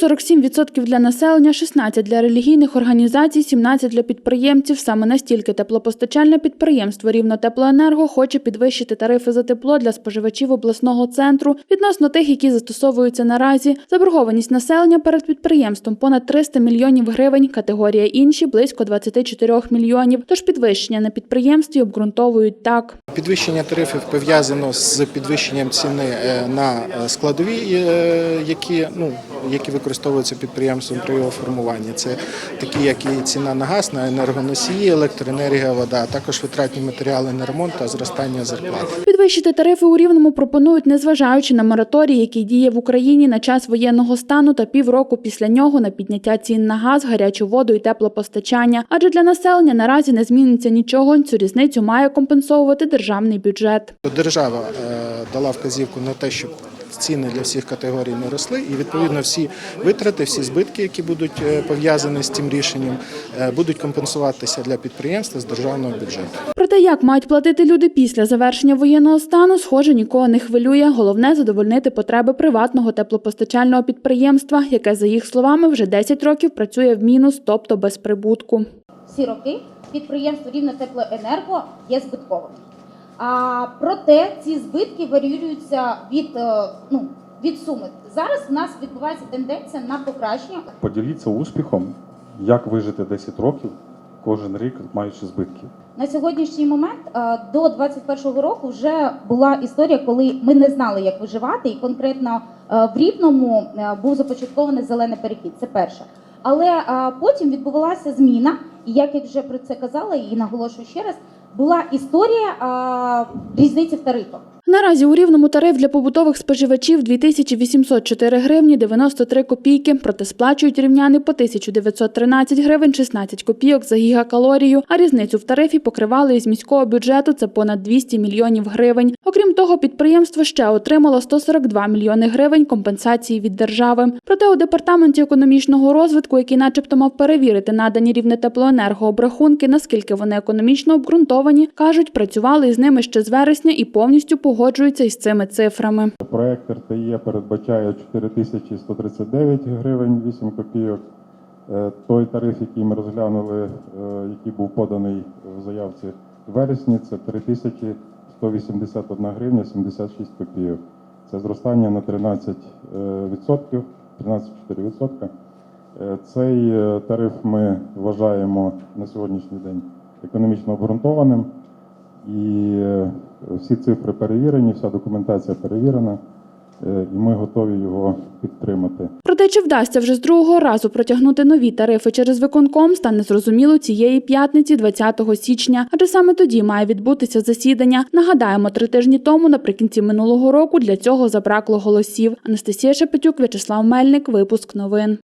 Плюс 47% для населення, 16% для релігійних організацій, 17% для підприємців. Саме настільки теплопостачальне підприємство Рівнотеплоенерго хоче підвищити тарифи за тепло для споживачів обласного центру відносно тих, які застосовуються наразі. Заборгованість населення перед підприємством понад 300 мільйонів гривень. Категорія інші близько 24 мільйонів. Тож підвищення на підприємстві обґрунтовують так. Підвищення тарифів пов'язано з підвищенням ціни е, на е, складові, е, які ну які використовуються підприємством при його формуванні. Це такі, як і ціна на газ, на енергоносії, електроенергія, вода, а також витратні матеріали на ремонт та зростання зарплат. Підвищити тарифи у рівному пропонують, незважаючи на мораторій, який діє в Україні на час воєнного стану та півроку після нього на підняття цін на газ, гарячу воду і теплопостачання. Адже для населення наразі не зміниться нічого. Цю різницю має компенсовувати державний бюджет. Держава е, дала вказівку на те, щоб ціни для всіх категорій не росли, і відповідно всі витрати, всі збитки, які будуть е, пов'язані з цим рішенням, е, будуть компенсуватися для підприємства з державного бюджету. Про те, як мають платити люди після завершення воєнного стану, схоже, нікого не хвилює. Головне задовольнити потреби приватного теплопостачального підприємства, яке, за їх словами, вже 10 років працює в мінус, тобто без прибутку. всі роки підприємство Рівнотеплоенерго є збитковим. А проте ці збитки варіюються від, е, ну, від суми. Зараз в нас відбувається тенденція на покращення. Поділіться успіхом, як вижити 10 років кожен рік, маючи збитки. На сьогоднішній момент е, до 2021 року вже була історія, коли ми не знали, як виживати, і конкретно е, в Рівному був започаткований зелений перехід. Це перше. Але потім відбувалася зміна, і як я вже про це казала і наголошую ще раз, була історія а, різниці в тарифах. Наразі у рівному тариф для побутових споживачів 2804 гривні 93 копійки, проте сплачують рівняни по 1913 гривень 16 копійок за гігакалорію, а різницю в тарифі покривали із міського бюджету це понад 200 мільйонів гривень. Окрім того, підприємство ще отримало 142 мільйони гривень компенсації від держави. Проте у департаменті економічного розвитку, який начебто мав перевірити надані рівне теплоенерго обрахунки, наскільки вони економічно обґрунтовані, кажуть, працювали із ними ще з вересня і повністю погоджуються із цими цифрами. Проект РТЄ передбачає 4139 гривень 8 копійок. Е, Той тариф, який ми розглянули, е, який був поданий в заявці в вересні, це 3181 гривня 76 копійок. Це зростання на 13 е, відсотків, 13,4%. Е, Цей тариф ми вважаємо на сьогоднішній день економічно обґрунтованим. І всі цифри перевірені, вся документація перевірена, е, і ми готові його підтримати. Проте, чи вдасться вже з другого разу протягнути нові тарифи через виконком, стане зрозуміло цієї п'ятниці, 20 січня. Адже саме тоді має відбутися засідання. Нагадаємо, три тижні тому, наприкінці минулого року, для цього забракло голосів. Анастасія Шепетюк, В'ячеслав Мельник, випуск новин.